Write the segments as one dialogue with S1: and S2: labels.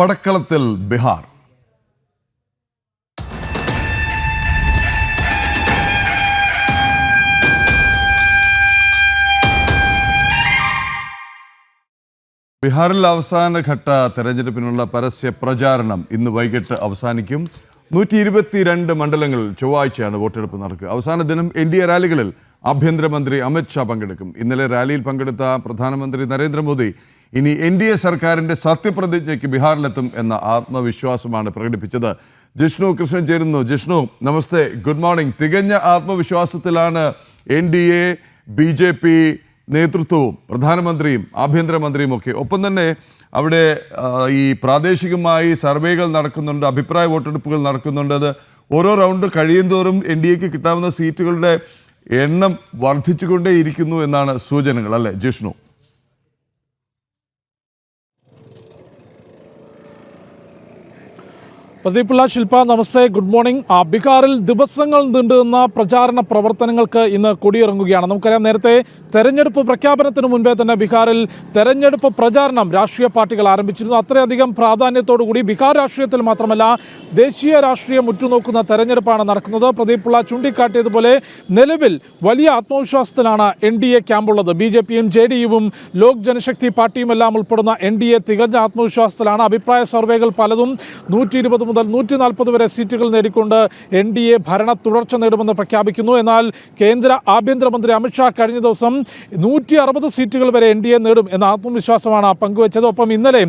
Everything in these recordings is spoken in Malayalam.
S1: പടക്കളത്തിൽ ബിഹാർ. ബീഹാറിൽ അവസാനഘട്ട തെരഞ്ഞെടുപ്പിനുള്ള പരസ്യ പ്രചാരണം ഇന്ന് വൈകിട്ട് അവസാനിക്കും. നൂറ്റി ഇരുപത്തിരണ്ട് മണ്ഡലങ്ങളിൽ ചൊവ്വാഴ്ചയാണ് വോട്ടെടുപ്പ് നടക്കുക. അവസാന ദിനം എൻ ഡി എ റാലികളിൽ ആഭ്യന്തരമന്ത്രി അമിത്ഷാ പങ്കെടുക്കും. ഇന്നലെ റാലിയിൽ പങ്കെടുത്ത പ്രധാനമന്ത്രി നരേന്ദ്രമോദി ഇനി എൻ ഡി എ സർക്കാരിന്റെ സത്യപ്രതിജ്ഞയ്ക്ക് ബീഹാറിലെത്തും എന്ന ആത്മവിശ്വാസമാണ് പ്രകടിപ്പിച്ചത്. ജിഷ്ണു കൃഷ്ണൻ ചേരുന്നു. ജിഷ്ണു നമസ്തേ. Good morning. തികഞ്ഞ ആത്മവിശ്വാസത്തിലാണ് N D A B J P നേതൃത്വവും പ്രധാനമന്ത്രിയും ആഭ്യന്തരമന്ത്രിയും ഒക്കെ. ഒപ്പം തന്നെ അവിടെ ഈ പ്രാദേശികമായി സർവേകൾ നടക്കുന്നുണ്ട് അഭിപ്രായ വോട്ടെടുപ്പുകൾ നടക്കുന്നുണ്ട്. അത് ഓരോ റൗണ്ട് കഴിയുന്തോറും എൻ ഡി എക്ക് കിട്ടാവുന്ന സീറ്റുകളുടെ എണ്ണം വർദ്ധിച്ചുകൊണ്ടേയിരിക്കുന്നു എന്നാണ് സൂചനകൾ അല്ലേ ജിഷ്ണു?
S2: പ്രദീപിള്ള ശില്പ നമസ്തേ ഗുഡ് മോർണിംഗ്. ബീഹാറിൽ ദിവസങ്ങൾ നീണ്ടുനിന്ന പ്രചാരണ പ്രവർത്തനങ്ങൾക്ക് ഇന്ന് കൊടിയിറങ്ങുകയാണ്. നമുക്കറിയാം നേരത്തെ തെരഞ്ഞെടുപ്പ് പ്രഖ്യാപനത്തിന് മുൻപേ തന്നെ ബീഹാറിൽ തെരഞ്ഞെടുപ്പ് പ്രചാരണം രാഷ്ട്രീയ പാർട്ടികൾ ആരംഭിച്ചിരുന്നു. അത്രയധികം പ്രാധാന്യത്തോടുകൂടി ബീഹാർ രാഷ്ട്രീയത്തിൽ മാത്രമല്ല ദേശീയ രാഷ്ട്രീയം ഉറ്റുനോക്കുന്ന തെരഞ്ഞെടുപ്പാണ് നടക്കുന്നത്. പ്രദീപ് പിള്ള ചൂണ്ടിക്കാട്ടിയതുപോലെ നിലവിൽ വലിയ ആത്മവിശ്വാസത്തിലാണ് എൻ ഡി എ ക്യാമ്പുള്ളത്. ബി ജെ പിയും ജെ ഡി യുവും ലോക് ജനശക്തി പാർട്ടിയും എല്ലാം ഉൾപ്പെടുന്ന എൻ ഡി എ തികഞ്ഞ ആത്മവിശ്വാസത്തിലാണ്. അഭിപ്രായ സർവേകൾ പലതും നൂറ്റി ഇരുപത് മുതൽ നൂറ്റി നാൽപ്പത് വരെ സീറ്റുകൾ നേടിക്കൊണ്ട് എൻ ഡി എ ഭരണ തുടർച്ച നേടുമെന്ന് പ്രഖ്യാപിക്കുന്നു. എന്നാൽ കേന്ദ്ര ആഭ്യന്തരമന്ത്രി അമിത്ഷാ കഴിഞ്ഞ ദിവസം നൂറ്റി അറുപത് സീറ്റുകൾ വരെ എൻ ഡി എ നേടും എന്ന ആത്മവിശ്വാസമാണ് പങ്കുവച്ചത്. ഒപ്പം ഇന്നലെ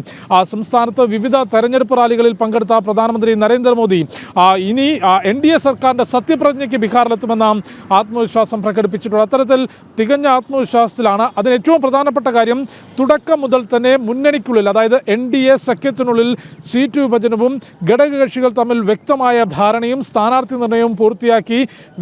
S2: സംസ്ഥാനത്ത് വിവിധ തെരഞ്ഞെടുപ്പ് റാലികളിൽ പങ്കെടുത്ത പ്രധാനമന്ത്രി നരേന്ദ്രമോദി ഇനി എൻ ഡി എ സർക്കാരിന്റെ സത്യപ്രതിജ്ഞയ്ക്ക് ബീഹാറിലെത്തുമെന്ന ആത്മവിശ്വാസം പ്രകടിപ്പിച്ചിട്ടുണ്ട് അത്തരത്തിൽ തികഞ്ഞ ആത്മവിശ്വാസത്തിലാണ്. അതിന് ഏറ്റവും പ്രധാനപ്പെട്ട കാര്യം തുടക്കം മുതൽ തന്നെ മുന്നണിക്കുള്ളിൽ അതായത് എൻ ഡി എ സഖ്യത്തിനുള്ളിൽ സീറ്റ് വിഭജനവും ഘടകകക്ഷികൾ തമ്മിൽ വ്യക്തമായ ധാരണയും സ്ഥാനാർത്ഥി നിർണയവും പൂർത്തിയാക്കി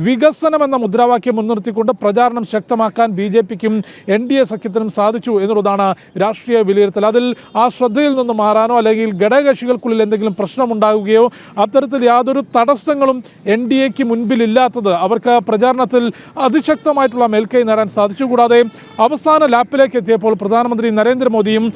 S2: വികസനം എന്ന മുദ്രാവാക്യം മുൻനിർത്തിക്കൊണ്ട് പ്രചാരണം ശക്തമാക്കാൻ ബി ജെ പിക്കും എൻ ഡി എ സഖ്യത്തിനും സാധിച്ചു എന്നുള്ളതാണ് രാഷ്ട്രീയ വിലയിരുത്തൽ. അതിൽ ആ ശ്രദ്ധയിൽ നിന്ന് മാറാനോ അല്ലെങ്കിൽ ഘടകകക്ഷികൾക്കുള്ളിൽ എന്തെങ്കിലും പ്രശ്നമുണ്ടാവുകയോ അത്തരത്തിൽ യാതൊരു തടസ്സങ്ങളും എൻ ഡി എക്ക് മുൻപിലില്ലാത്തത് അവർക്ക് പ്രചാരണത്തിൽ അതിശക്തമായിട്ടുള്ള മേൽക്കൈ നേടാൻ സാധിച്ചു കൂടാതെ അവസാന ലാപ്പിലേക്ക് എത്തിയപ്പോൾ പ്രധാനമന്ത്രി നരേന്ദ്രമോദിയും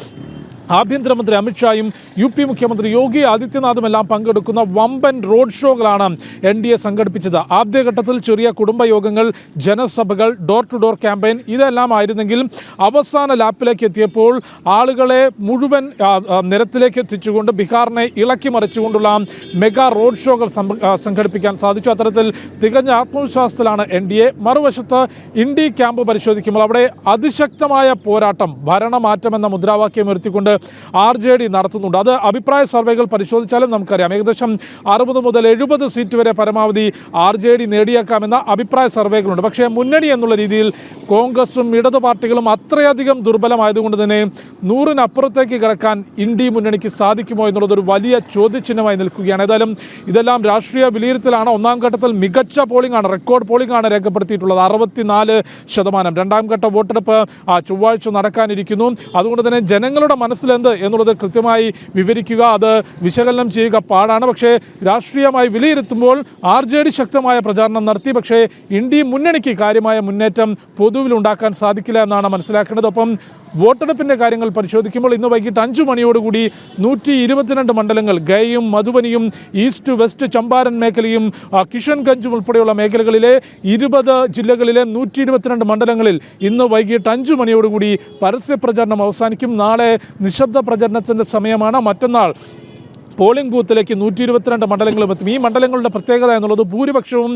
S2: ആഭ്യന്തരമന്ത്രി അമിത്ഷായും യു പി മുഖ്യമന്ത്രി യോഗി ആദിത്യനാഥും എല്ലാം പങ്കെടുക്കുന്ന വമ്പൻ റോഡ് ഷോകളാണ് എൻ ഡി എ സംഘടിപ്പിച്ചത്. ആദ്യഘട്ടത്തിൽ ചെറിയ കുടുംബയോഗങ്ങൾ ജനസഭകൾ ഡോർ ടു ഡോർ ക്യാമ്പയിൻ ഇതെല്ലാം ആയിരുന്നെങ്കിൽ അവസാന ലാപ്പിലേക്ക് എത്തിയപ്പോൾ ആളുകളെ മുഴുവൻ നിരത്തിലേക്ക് എത്തിച്ചുകൊണ്ട് ബീഹാറിനെ ഇളക്കി മറിച്ചുകൊണ്ടുള്ള മെഗാ റോഡ് ഷോകൾ സംഘടിപ്പിക്കാൻ സാധിച്ചു. അത്തരത്തിൽ തികഞ്ഞ ആത്മവിശ്വാസത്തിലാണ് എൻ ഡി എ. മറുവശത്ത് ഇന്ത്യ ക്യാമ്പ് പരിശോധിക്കുമ്പോൾ അവിടെ അതിശക്തമായ പോരാട്ടം ഭരണമാറ്റം എന്ന മുദ്രാവാക്യം ഉയർത്തിക്കൊണ്ട് ആർ ജെ ഡി നടത്തുന്നുണ്ട്. അത് അഭിപ്രായ സർവേകൾ പരിശോധിച്ചാലും നമുക്കറിയാം. ഏകദേശം അറുപത് മുതൽ എഴുപത് സീറ്റ് വരെ പരമാവധി ആർ ജെ ഡി നേടിയേക്കാമെന്ന അഭിപ്രായ സർവേകളുണ്ട്. പക്ഷേ മുന്നണി എന്നുള്ള രീതിയിൽ കോൺഗ്രസും ഇടത് പാർട്ടികളും അത്രയധികം ദുർബലമായതുകൊണ്ട് തന്നെ നൂറിനപ്പുറത്തേക്ക് കിടക്കാൻ ഇന്ത്യ മുന്നണിക്ക് സാധിക്കുമോ എന്നുള്ളത് ഒരു വലിയ ചോദ്യചിഹ്നമായി നിൽക്കുകയാണ്. ഏതായാലും ഇതെല്ലാം രാഷ്ട്രീയ വിലയിരുത്തലാണ്. ഒന്നാം ഘട്ടത്തിൽ മികച്ച പോളിംഗ് ആണ് റെക്കോർഡ് പോളിംഗ് ആണ് രേഖപ്പെടുത്തിയിട്ടുള്ളത്. അറുപത്തിനാല് ശതമാനം. രണ്ടാം ഘട്ട വോട്ടെടുപ്പ് ചൊവ്വാഴ്ച നടക്കാനിരിക്കുന്നു. അതുകൊണ്ട് തന്നെ ജനങ്ങളുടെ മനസ്സിലെന്ത് എന്നുള്ളത് കൃത്യമായി വിവരിക്കുക അത് വിശകലനം ചെയ്യുക പാടാണ്. പക്ഷേ രാഷ്ട്രീയമായി വിലയിരുത്തുമ്പോൾ ആർ ജെ ഡി ശക്തമായ പ്രചാരണം നടത്തി. പക്ഷേ ഇന്ത്യ മുന്നണിക്ക് കാര്യമായ മുന്നേറ്റം പൊതുവിൽ ഉണ്ടാക്കാൻ സാധിക്കില്ല എന്നാണ് മനസ്സിലാക്കേണ്ടത്. ഒപ്പം വോട്ടെടുപ്പിന്റെ കാര്യങ്ങൾ പരിശോധിക്കുമ്പോൾ ഇന്ന് വൈകിട്ട് അഞ്ചു മണിയോടുകൂടി നൂറ്റി ഇരുപത്തിരണ്ട് മണ്ഡലങ്ങൾ ഗയയും മധുബനിയും ഈസ്റ്റ് വെസ്റ്റ് ചമ്പാരൻ മേഖലയും കിഷൻഗഞ്ചും ഉൾപ്പെടെയുള്ള മേഖലകളിലെ ഇരുപത് ജില്ലകളിലെ നൂറ്റി ഇരുപത്തിരണ്ട് മണ്ഡലങ്ങളിൽ ഇന്ന് വൈകിട്ട് അഞ്ചു മണിയോടുകൂടി പരസ്യ പ്രചരണം അവസാനിക്കും. നാളെ നിശബ്ദ പ്രചരണത്തിന്റെ സമയമാണ്. മറ്റന്നാൾ പോളിംഗ് ബൂത്തിലേക്ക് നൂറ്റി ഇരുപത്തിരണ്ട് മണ്ഡലങ്ങളും എത്തും. ഈ മണ്ഡലങ്ങളുടെ പ്രത്യേകത എന്നുള്ളത് ഭൂരിപക്ഷവും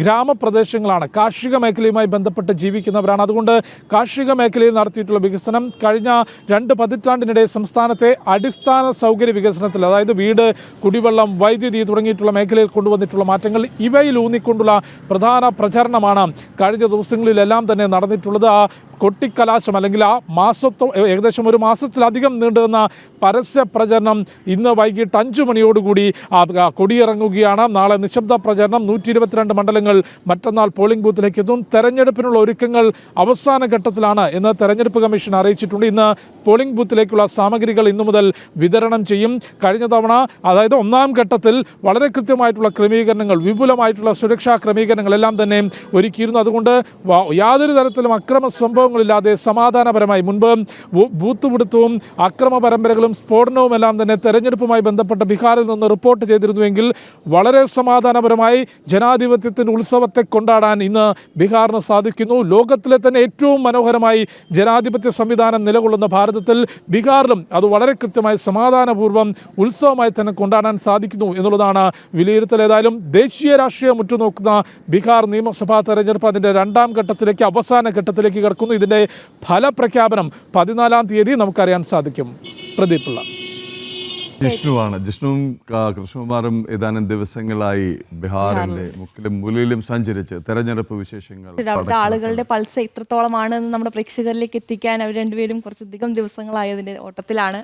S2: ഗ്രാമപ്രദേശങ്ങളാണ്. കാർഷിക മേഖലയുമായി ബന്ധപ്പെട്ട് ജീവിക്കുന്നവരാണ്. അതുകൊണ്ട് കാർഷിക മേഖലയിൽ നടത്തിയിട്ടുള്ള വികസനം കഴിഞ്ഞ രണ്ട് പതിറ്റാണ്ടിനിടെ സംസ്ഥാനത്തെ അടിസ്ഥാന സൗകര്യ വികസനത്തിൽ അതായത് വീട് കുടിവെള്ളം വൈദ്യുതി തുടങ്ങിയിട്ടുള്ള മേഖലയിൽ കൊണ്ടുവന്നിട്ടുള്ള മാറ്റങ്ങൾ ഇവയിലൂന്നിക്കൊണ്ടുള്ള പ്രധാന പ്രചരണമാണ് കഴിഞ്ഞ ദിവസങ്ങളിലെല്ലാം തന്നെ നടന്നിട്ടുള്ളത്. ആ കൊട്ടിക്കലാശം അല്ലെങ്കിൽ ആ മാസത്തോ ഏകദേശം ഒരു മാസത്തിലധികം നീണ്ടുനിന്ന പരസ്യ പ്രചരണം ഇന്ന് വൈകിട്ട് അഞ്ചു മണിയോടുകൂടി കൊടിയിറങ്ങുകയാണ്. നാളെ നിശബ്ദ പ്രചരണം നൂറ്റി ഇരുപത്തിരണ്ട് മണ്ഡലങ്ങൾ മറ്റന്നാൾ പോളിംഗ് ബൂത്തിലേക്ക് എത്തും. തെരഞ്ഞെടുപ്പിനുള്ള ഒരുക്കങ്ങൾ അവസാന ഘട്ടത്തിലാണ് എന്ന് തെരഞ്ഞെടുപ്പ് കമ്മീഷൻ അറിയിച്ചിട്ടുണ്ട്. ഇന്ന് പോളിംഗ് ബൂത്തിലേക്കുള്ള സാമഗ്രികൾ ഇന്നു മുതൽ വിതരണം ചെയ്യും. കഴിഞ്ഞ തവണ അതായത് ഒന്നാം ഘട്ടത്തിൽ വളരെ കൃത്യമായിട്ടുള്ള ക്രമീകരണങ്ങൾ വിപുലമായിട്ടുള്ള സുരക്ഷാ ക്രമീകരണങ്ങളെല്ലാം തന്നെ ഒരുക്കിയിരുന്നു. അതുകൊണ്ട് യാതൊരു തരത്തിലും അക്രമ സംഭവ ഉപദ്രവങ്ങളില്ലാതെ സമാധാനപരമായി മുൻപ് ബൂത്തുപിടുത്തവും അക്രമ പരമ്പരകളും സ്ഫോടനവും എല്ലാം തന്നെ തെരഞ്ഞെടുപ്പുമായി ബന്ധപ്പെട്ട ബീഹാറിൽ നിന്ന് റിപ്പോർട്ട് ചെയ്തിരുന്നുവെങ്കിൽ വളരെ സമാധാനപരമായി ജനാധിപത്യത്തിന്റെ ഉത്സവത്തെ കൊണ്ടാടാൻ ഇന്ന് ബീഹാറിന് സാധിക്കുന്നു. ലോകത്തിലെ തന്നെ ഏറ്റവും മനോഹരമായി ജനാധിപത്യ സംവിധാനം നിലകൊള്ളുന്ന ഭാരതത്തിൽ ബീഹാറിലും അത് വളരെ കൃത്യമായി സമാധാനപൂർവം ഉത്സവമായി തന്നെ കൊണ്ടാടാൻ സാധിക്കുന്നു എന്നുള്ളതാണ് വിലയിരുത്തൽ. ഏതായാലും ദേശീയ രാഷ്ട്രീയം ഉറ്റുനോക്കുന്ന ബീഹാർ നിയമസഭാ തെരഞ്ഞെടുപ്പ് അതിന്റെ രണ്ടാം ഘട്ടത്തിലേക്ക് അവസാന ഘട്ടത്തിലേക്ക് കിടക്കുന്നു. ഇതിന്റെ ഫലപ്രഖ്യാപനം പതിനാലാം തീയതി നമുക്കറിയാൻ സാധിക്കും. പ്രദീപ് പിള്ള.
S1: ജിഷ്ണുവാണ്. ജിഷ്ണുവും കൃഷ്ണകുമാറും ഏതാനും ദിവസങ്ങളായി ബീഹാറിന്റെ മുക്കിലും മൂലയിലും സഞ്ചരിച്ച് തെരഞ്ഞെടുപ്പ് വിശേഷങ്ങൾ
S3: അവിടുത്തെ ആളുകളുടെ പൾസ് എത്രത്തോളമാണ് നമ്മുടെ പ്രേക്ഷകരിലേക്ക് എത്തിക്കാൻ അവർ രണ്ടുപേരും കുറച്ചധികം ദിവസങ്ങളായതിന്റെ ഓട്ടത്തിലാണ്.